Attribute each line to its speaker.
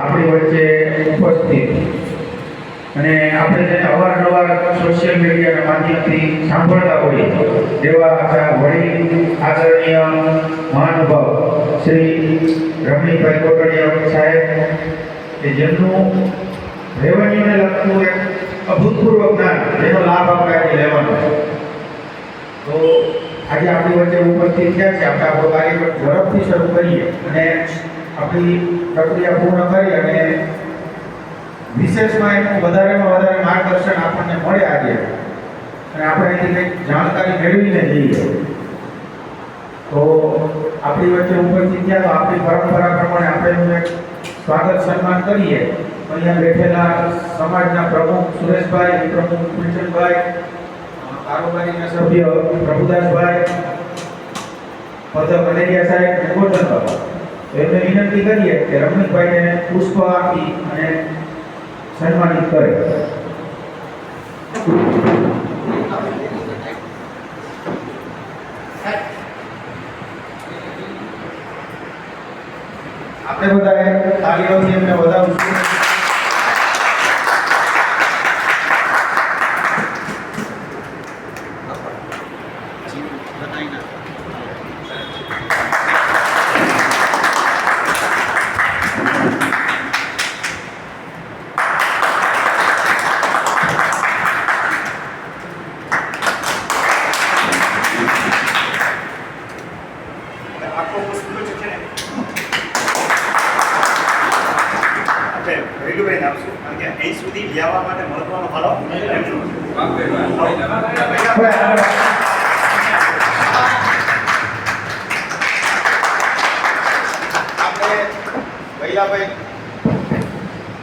Speaker 1: આપણી વચ્ચે ઉપસ્થિત. અને આપણે જે અવારનવાર સોશિયલ મીડિયાના માધ્યમથી સાંભળતા હોઈએ, તેવા આપણા વડી આદરણીય મહાનુભાવ શ્રી રમણીભાઈ કોટડિયા સાહેબ, કે જેમનું રેવન્યુને લગતું એક અભૂતપૂર્વ જ્ઞાન, જેનો લાભ આપણે આજે લેવાનો તો આજે આપણી વચ્ચે ઉપસ્થિત થયા છે? આપણે આપણો કાર્યક્રમ ઝડપથી શરૂ કરીએ અને આપણી પ્રક્રિયા પૂર્ણ કરી અને વિશેષમાં એનું વધારેમાં વધારે માર્ગદર્શન આપણને મળે આજે. અને આપણે અહીંથી કંઈક જાણકારી મેળવીને જઈએ. તો આપણી વચ્ચે ઉપસ્થિત થયા તો આપણી પરંપરા પ્રમાણે આપણે એનું સ્વાગત સન્માન કરીએ. અહીંયા બેઠેલા સમાજના પ્રમુખ સુરેશભાઈ, પ્રમુખ ગુલશનભાઈ કારોબારીના સભ્ય પ્રભુદાસભાઈ પદ કનેરિયા સાહેબ ગોરધન બાબા એમને વિનંતી કરીએ કે રમણીકભાઈને પુષ્પ આપી અને સન્માનિત કરે આપણે બધાએ તાળીઓથી એમને વધાવશું
Speaker 2: આખો રેલુભાઈને આપશું. કારણ કે અહીં સુધી લેવા માટે મહત્વનો ફાળો
Speaker 1: આપણે વૈલાભાઈ